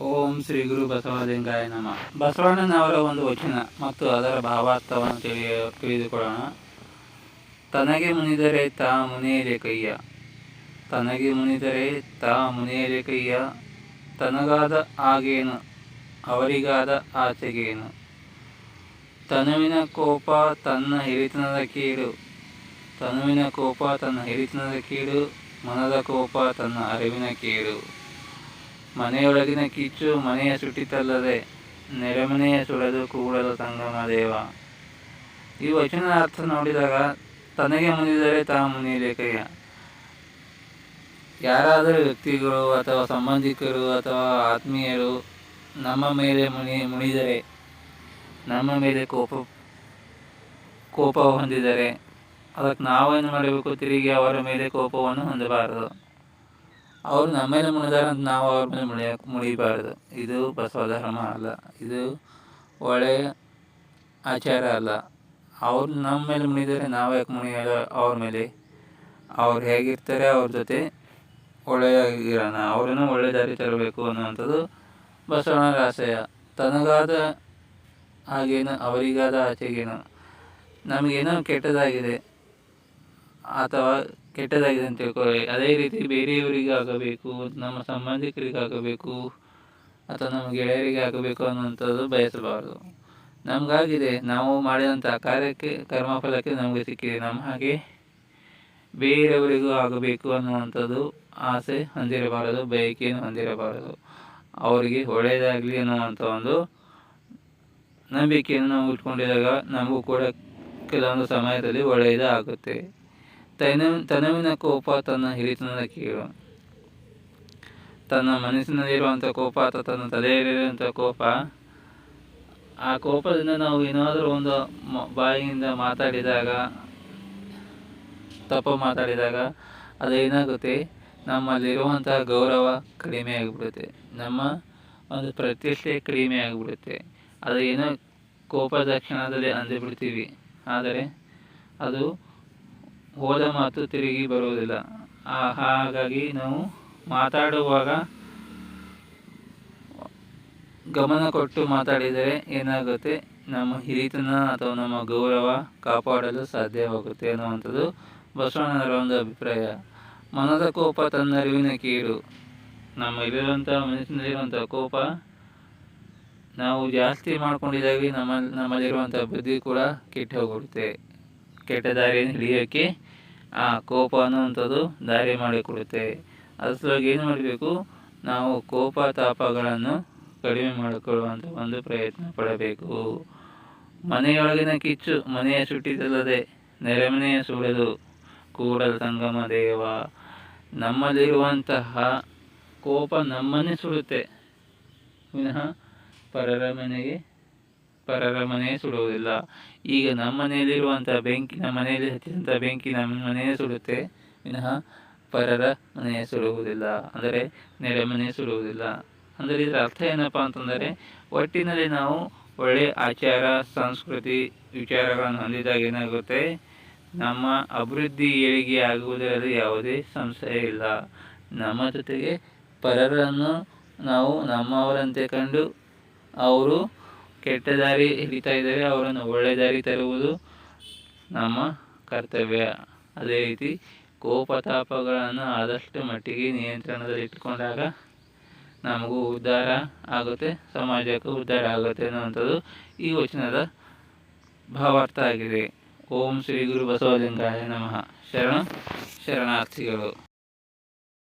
ಓಂ ಶ್ರೀ ಗುರು ಬಸವಲಿಂಗಾಯ ನಮ. ಬಸವಣ್ಣನವರ ಒಂದು ವಚನ ಮತ್ತು ಅದರ ಭಾವಾರ್ಥವನ್ನು ತಿಳಿಯ, ತಿಳಿದುಕೊಳ್ಳೋಣ. ತನಗೆ ಮುನಿದರೆ ತಾ ಮುನಿಯಲೆ ಕೈಯ ತನಗೆ ಮುನಿದರೆ ತಾ ಮುನಿಯಲೆ ಕೈಯ ತನಗಾದ ಆಗೇನು, ಅವರಿಗಾದ ಆಚೆಗೇನು. ತನುವಿನ ಕೋಪ ತನ್ನ ಹಿರಿತನದ ಕೀಡು. ತನುವಿನ ಕೋಪ ತನ್ನ ಹಿರಿತನದ ಕೀಡು, ಮನದ ಕೋಪ ತನ್ನ ಅರಿವಿನ ಕೀಡು. ಮನೆಯೊಳಗಿನ ಕಿಚ್ಚು ಮನೆಯ ಸುಟ್ಟಿತಲ್ಲದೆ ನೆರೆಮನೆಯ ಸುಳದು ಕೂಡಲು ಸಂಗಮ ದೇವ. ಈ ವಚನ ಅರ್ಥ ನೋಡಿದಾಗ ತನಗೆ ಮುನಿದರೆ ತಾ ಮುನಿಯಲೇಕಯ್ಯ ಯಾರಾದರೂ ವ್ಯಕ್ತಿಗಳು ಅಥವಾ ಸಂಬಂಧಿಕರು ಅಥವಾ ಆತ್ಮೀಯರು ನಮ್ಮ ಮೇಲೆ ಮುನಿ, ಮುನಿದರೆ, ನಮ್ಮ ಮೇಲೆ ಕೋಪ ಕೋಪ ಹೊಂದಿದರೆ, ಅದಕ್ಕೆ ನಾವೇನು ಮಾಡಬೇಕು? ತಿರುಗಿ ಅವರ ಮೇಲೆ ಕೋಪವನ್ನು ಹೊಂದಬಾರದು. ಅವರು ನಮ್ಮ ಮೇಲೆ ಮುಣಿದಾರೆ ಅಂತ ನಾವು ಅವ್ರ ಮೇಲೆ ಮುಳಿಯ ಮುಳಿಬಾರ್ದು ಇದು ಬಸವ ಧರ್ಮ ಅಲ್ಲ. ಇದು ಒಳ್ಳೆಯ ಆಚಾರ ಅಲ್ಲ. ಅವ್ರು ನಮ್ಮ ಮೇಲೆ ಮುಣಿದರೆ ನಾವು ಯಾಕೆ ಮುಳಿಯ ಅವ್ರ ಮೇಲೆ? ಅವ್ರು ಹೇಗಿರ್ತಾರೆ ಅವ್ರ ಜೊತೆ ಒಳ್ಳೆಯಾಗಿರೋಣ. ಅವರನ್ನು ಒಳ್ಳೆ ದಾರಿ ತರಬೇಕು ಅನ್ನುವಂಥದ್ದು ಬಸವಣ್ಣರ ಆಶಯ ತನಗಾದ ಹಾಗೇನು, ಅವರಿಗಾದ ಆಚೆಗೇನು? ನಮಗೇನೋ ಕೆಟ್ಟದಾಗಿದೆ. ಅಥವಾ ಕೆಟ್ಟದಾಗಿದೆ ಅಂತ ತಿಳ್ಕೊಳ್ಳಿ. ಅದೇ ರೀತಿ ಬೇರೆಯವರಿಗೆ ಆಗಬೇಕು ನಮ್ಮ ಸಂಬಂಧಿಕರಿಗೆ ಆಗಬೇಕು ಅಥವಾ ನಮ್ಮ ಗೆಳೆಯರಿಗೆ ಆಗಬೇಕು ಅನ್ನುವಂಥದ್ದು ಬಯಸಬಾರದು. ನಮಗಾಗಿದೆ, ನಾವು ಮಾಡಿದಂಥ ಕಾರ್ಯಕ್ಕೆ, ಕರ್ಮಫಲಕ್ಕೆ ನಮಗೆ ಸಿಕ್ಕಿದೆ. ನಮ್ಮ ಹಾಗೆ ಬೇರೆಯವರಿಗೂ ಆಗಬೇಕು ಅನ್ನುವಂಥದ್ದು ಆಸೆ ಹೊಂದಿರಬಾರದು, ಬಯಕೆಯನ್ನು ಹೊಂದಿರಬಾರದು. ಅವರಿಗೆ ಒಳ್ಳೆಯದಾಗಲಿ ಅನ್ನುವಂಥ ಒಂದು ನಂಬಿಕೆಯನ್ನು ನಾವು ಇಟ್ಕೊಂಡಿದಾಗ ನಮಗೂ ಕೂಡ ಕೆಲವೊಂದು ಸಮಯದಲ್ಲಿ ಒಳ್ಳೆಯದೇ ಆಗುತ್ತೆ ತನ ತನವಿನ ಕೋಪ, ತನ್ನ ಹಿರಿತನದ ಕೀಳು. ತನ್ನ ಮನಸ್ಸಿನಲ್ಲಿರುವಂಥ ಕೋಪ ಅಥವಾ ತನ್ನ ತಲೆಯಲ್ಲಿರುವಂಥ ಕೋಪ, ಆ ಕೋಪದಿಂದ ನಾವು ಏನಾದರೂ ಒಂದು ಬಾಯಿಯಿಂದ ಮಾತಾಡಿದಾಗ, ತಪ್ಪು ಮಾತಾಡಿದಾಗ ಅದೇನಾಗುತ್ತೆ ನಮ್ಮಲ್ಲಿರುವಂತಹ ಗೌರವ ಕಡಿಮೆ ಆಗಿಬಿಡುತ್ತೆ. ನಮ್ಮ ಒಂದು ಪ್ರತಿಷ್ಠೆ ಕಡಿಮೆ ಆಗಿಬಿಡುತ್ತೆ. ಅದು ಏನೋ ಕೋಪದ ಕ್ಷಣದಲ್ಲಿ ಅಂದುಬಿಡ್ತೀವಿ ಆದರೆ ಅದು ಹೋದ ಮಾತು ತಿರುಗಿ ಬರುವುದಿಲ್ಲ. ಹಾಗಾಗಿ ನಾವು ಮಾತಾಡುವಾಗ ಗಮನ ಕೊಟ್ಟು ಮಾತಾಡಿದರೆ ಏನಾಗುತ್ತೆ? ನಮ್ಮ ಹಿರಿತನ ಅಥವಾ ನಮ್ಮ ಗೌರವ ಕಾಪಾಡಲು ಸಾಧ್ಯವಾಗುತ್ತೆ ಅನ್ನುವಂಥದ್ದು ಬಸವಣ್ಣನವರ ಒಂದು ಅಭಿಪ್ರಾಯ. ಮನದ ಕೋಪ ತನ್ನ ಅರಿವಿನ ಕೀಳು ನಮ್ಮಲ್ಲಿರುವಂಥ ಮನಸ್ಸಿನಲ್ಲಿರುವಂಥ ಕೋಪ ನಾವು ಜಾಸ್ತಿ ಮಾಡ್ಕೊಂಡಿದ್ದಾಗಿ ನಮ್ಮ ನಮ್ಮಲ್ಲಿರುವಂಥ ಬುದ್ಧಿ ಕೂಡ ಕೆಟ್ಟು ಹೋಗ್ಬಿಡುತ್ತೆ. ಕೆಟ್ಟ ದಾರಿ ಹಿಡಿಯೋಕ್ಕೆ ಆ ಕೋಪ ಅನ್ನುವಂಥದ್ದು ದಾರಿ ಮಾಡಿಕೊಡುತ್ತೆ. ಅದ್ರ ಸಲುವಾಗಿ ಏನು ಮಾಡಬೇಕು? ನಾವು ಕೋಪ ತಾಪಗಳನ್ನು ಕಡಿಮೆ ಮಾಡಿಕೊಳ್ಳುವಂಥ ಒಂದು ಪ್ರಯತ್ನ ಪಡಬೇಕು. ಮನೆಯೊಳಗಿನ ಕಿಚ್ಚು ಮನೆಯ ಸುಟ್ಟಿದಲ್ಲದೆ ನೆರೆಮನೆಯ ಸುಳಿದು ಕೂಡಲ ಸಂಗಮ ದೇವ, ನಮ್ಮಲ್ಲಿರುವಂತಹ ಕೋಪ ನಮ್ಮನ್ನೇ ಸುಡುತ್ತೆ. ವಿನಃ ಪರರ ಮನೆಗೆ ಪರರ ಮನೆ ಸುಡುವುದಿಲ್ಲ. ಈಗ ನಮ್ಮ ಮನೆಯಲ್ಲಿರುವಂಥ ಬೆಂಕಿ ನಮ್ಮ ಮನೆಯಲ್ಲಿ ಹಚ್ಚಿದಂಥ ಬೆಂಕಿ ನಮ್ಮ ಮನೆಯೇ ಸುಡುತ್ತೆ. ವಿನಃ ಪರರ ಮನೆಯ ಸುಡುವುದಿಲ್ಲ. ಅಂದರೆ ನೆರೆ ಮನೆ ಸುಡುವುದಿಲ್ಲ. ಅಂದರೆ ಇದರ ಅರ್ಥ ಏನಪ್ಪ ಅಂತಂದರೆ ಒಟ್ಟಿನಲ್ಲಿ ನಾವು ಒಳ್ಳೆಯ ಆಚಾರ, ಸಂಸ್ಕೃತಿ, ವಿಚಾರಗಳನ್ನು ಹೊಂದಿದಾಗ ಏನಾಗುತ್ತೆ? ನಮ್ಮ ಅಭಿವೃದ್ಧಿ ಏಳಿಗೆ ಆಗುವುದರಲ್ಲಿ ಯಾವುದೇ ಸಂಶಯ ಇಲ್ಲ. ನಮ್ಮ ಜೊತೆಗೆ ಪರರನ್ನು ನಾವು ನಮ್ಮವರಂತೆ ಕಂಡು ಅವರು ಕೆಟ್ಟ ದಾರಿ ಹಿಡಿತಾ ಇದ್ದಾರೆ ಅವರನ್ನು ಒಳ್ಳೆಯ ದಾರಿ ತರುವುದು ನಮ್ಮ ಕರ್ತವ್ಯ. ಅದೇ ರೀತಿ ಕೋಪತಾಪಗಳನ್ನು ಆದಷ್ಟು ಮಟ್ಟಿಗೆ ನಿಯಂತ್ರಣದಲ್ಲಿ ಇಟ್ಕೊಂಡಾಗ ನಮಗೂ ಉದ್ಧಾರ ಆಗುತ್ತೆ, ಸಮಾಜಕ್ಕೂ ಉದ್ಧಾರ ಆಗುತ್ತೆ ಅನ್ನುವಂಥದ್ದು ಈ ವಚನದ ಭಾವಾರ್ಥ ಆಗಿದೆ. ಓಂ ಶ್ರೀ ಗುರು ಬಸವಲಿಂಗಾಯ ನಮಃ. ಶರಣ, ಶರಣಾರ್ಥಿಗಳು.